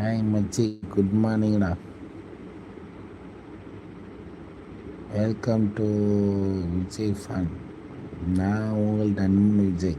Hi மச்சி good மார்னிங்டா welcome to Vijay fun நான் உங்கள் நண்பன் விஜய்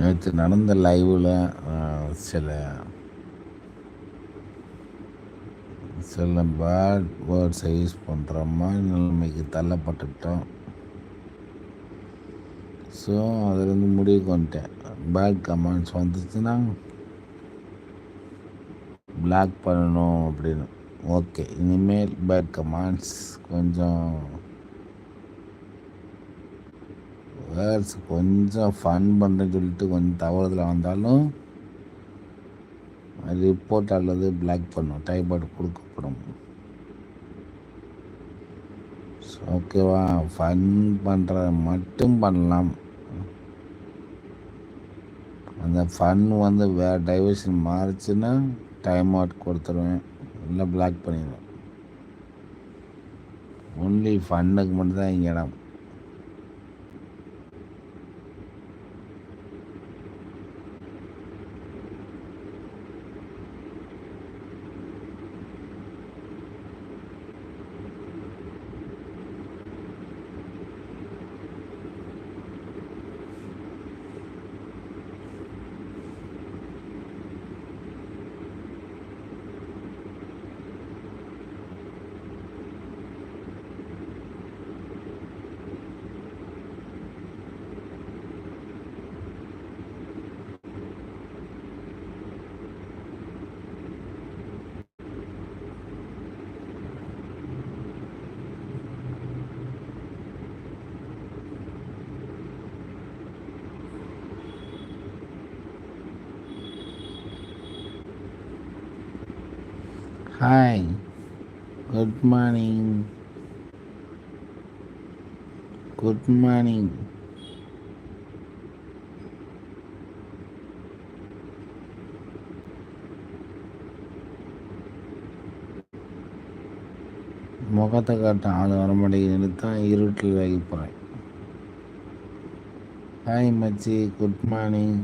நேற்று நடந்த லைவில் சில சில பேட் வேர்ட்ஸை யூஸ் பண்ணுற மாதிரி நிலைமைக்கு தள்ளப்பட்டுட்டோம். ஸோ அதுலேருந்து முடிவுக்கு வந்துட்டேன். பேட் கமெண்ட்ஸ் வந்துச்சுன்னா பிளாக் பண்ணணும் அப்படின்னு. ஓகே இனிமேல் பேட் கமெண்ட்ஸ் கொஞ்சம் வேர்ட்ஸ் கொஞ்சம் ஃபன் பண்ணுறேன்னு சொல்லிட்டு கொஞ்சம் தவறுதல் வந்தாலும் ரிப்போர்ட் அல்லது பிளாக் பண்ணும். டைபாய்டு கொடுக்கப்படும். ஓகேவா ஃபன் பண்ணுறத மட்டும் பண்ணலாம். அந்த ஃபன் வந்து வேறு டைவர்ஷன் மாறிச்சுன்னா டைம் அவுட் கொடுத்துருவேன். இல்லை பிளாக் பண்ணிடுவேன் ஒன்லி ஃபன்னுக்கு மட்டும்தான் இங்கே இடம். Hi good morning good morning முகத்தை காட்ட ஆள் வர மாட்டேங்குது. தான் இருட்டில் வேகி போகிறேன் ஹாய் மச்சி. Good morning